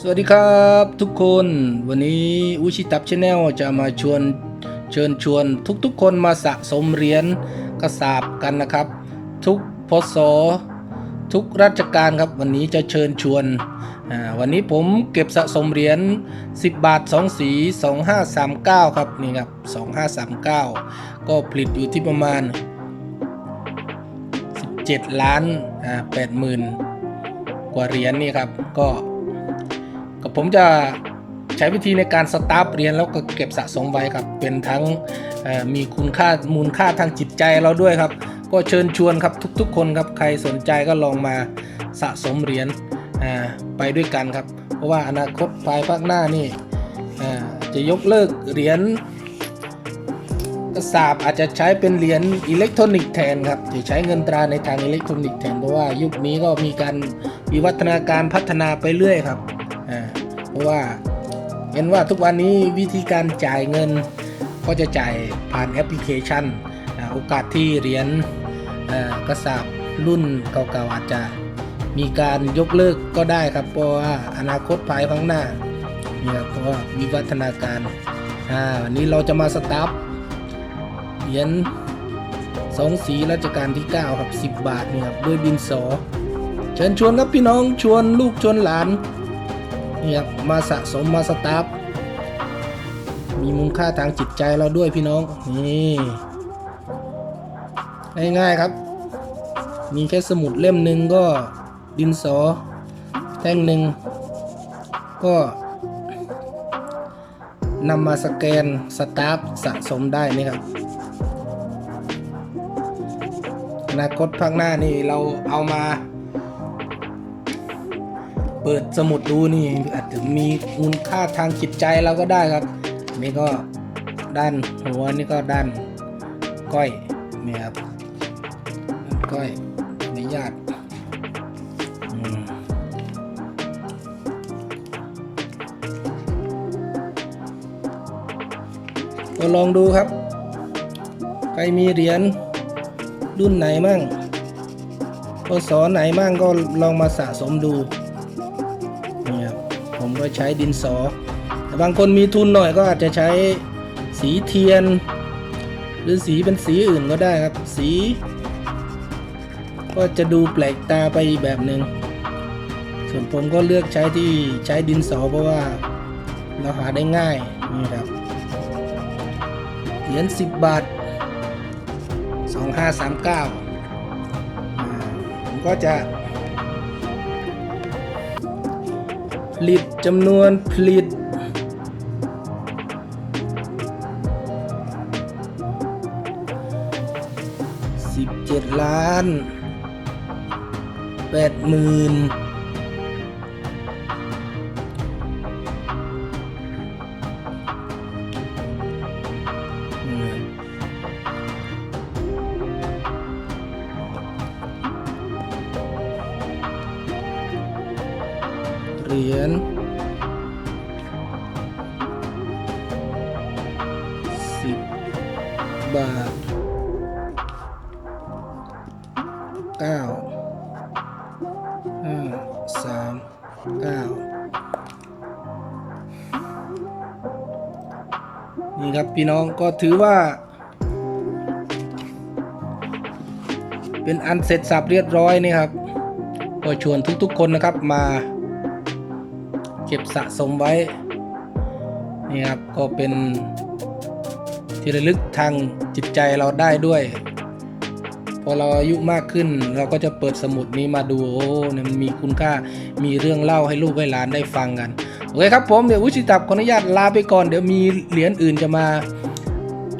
สวัสดีครับทุกคนวันนี้อุชิตับชาแนลจะมาชวนเชิญชวนทุกๆคนมาสะสมเหรียญกระสาบกันนะครับ ทุกพศทุกราชการครับวันนี้จะเชิญชวนวันนี้ผมเก็บสะสมเหรียญ10 บาท 2 สี 2539 ครับนี่ครับ 2539 ก็ผลิตอยู่ที่ประมาณ 17 ล้านอ่า8หมื่นกว่าเหรียญนี่ครับก็ ก็ผมจะใช้วิธีในการสตาร์ฟเรียนแล้วก็เก็บสะสมไว้ครับ เป็นทั้งมีคุณค่ามูลค่าทางจิตใจเราด้วยครับ ก็เชิญชวนครับทุกๆ คนครับใครสนใจก็ลองมาสะสมเหรียญไปด้วยกันครับ เพราะว่าอนาคตภายภาคหน้านี่จะยกเลิกเหรียญกระสาบอาจจะใช้เป็นเหรียญอิเล็กทรอนิกส์แทนครับจะใช้เงินตราในทางอิเล็กทรอนิกส์แทนเพราะว่ายุคนี้ก็มีการวิวัฒนาการพัฒนาไปเรื่อยครับ เพราะว่าเห็นว่าทุกวันนี้วิธีการจ่ายเงินก็จะจ่ายผ่านแอปพลิเคชันโอกาสที่เหรียญกระสาบรุ่นเก่าๆอาจจะมีการยกเลิกก็ได้ครับ เพราะว่าอนาคตภายข้างหน้านี่ครับเพราะว่าวิวัฒนาการอ่าวันนี้เราจะมาสตาร์ทเหรียญสองสีรัชกาลที่ 9 ครับ 10 บาทนี่ครับด้วยบินสอ เชิญชวนครับพี่น้องชวนลูกชวนหลาน นี่ครับมาสะสมมาสตาร์ฟมีมูลค่าทางจิตใจเราด้วยพี่น้องนี่ง่ายๆครับ มีแค่สมุดเล่มหนึ่งก็ดินสอ แท่งหนึ่งก็นำมาสแกนสตาร์ฟสะสมได้นี่ครับอนาคตข้างหน้านี่เราเอามา ปิดสมุดดูนี่อาจจะมีมูลค่าทางจิตใจเราก็ได้ครับนี่ก็ด้านหัวนี่ก็ด้านก้อยเนี่ยครับก้อยอนุญาตก็ลองดูครับ ใครมีเหรียญรุ่นไหนมั่งพศไหนมั่งก็ลองมาสะสมดู ผมก็ใช้ดินสอ แต่บางคนมีทุนหน่อยก็อาจจะใช้สีเทียน หรือสีเป็นสีอื่นก็ได้ครับ สี ก็จะดูแปลกตาไปอีกแบบหนึ่งส่วนผมก็เลือกใช้ที่ใช้ดินสอเพราะว่าเราหาได้ง่ายนี่ครับเหรียญ10 บาท 2539อ่าผมก็จะ ลิตจำนวนผลิต สิบเจ็ดล้านแปดหมื่น เหรียญสิบบาทเก้าห้าสามเก้านี่ครับพี่น้องก็ถือว่า เป็นอันเสร็จสับเรียบร้อยนี่ครับก็ชวนทุกๆคนนะครับมา เก็บสะสมไว้นี่ครับก็เป็นที่ระลึกทางจิตใจเราได้ด้วย พอเราอายุมากขึ้น เราก็จะเปิดสมุดนี้มาดูโอ้เนี่ยมันมีคุณค่ามีเรื่องเล่าให้ลูกให้หลานได้ฟังกันโอเคครับผมเดี๋ยวอุชิตับขออนุญาตลาไปก่อนเดี๋ยวมีเหรียญอื่นจะมา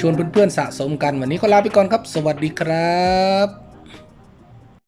ชวนเพื่อนๆสะสมกัน วันนี้ก็ลาไปก่อนครับ สวัสดีครับ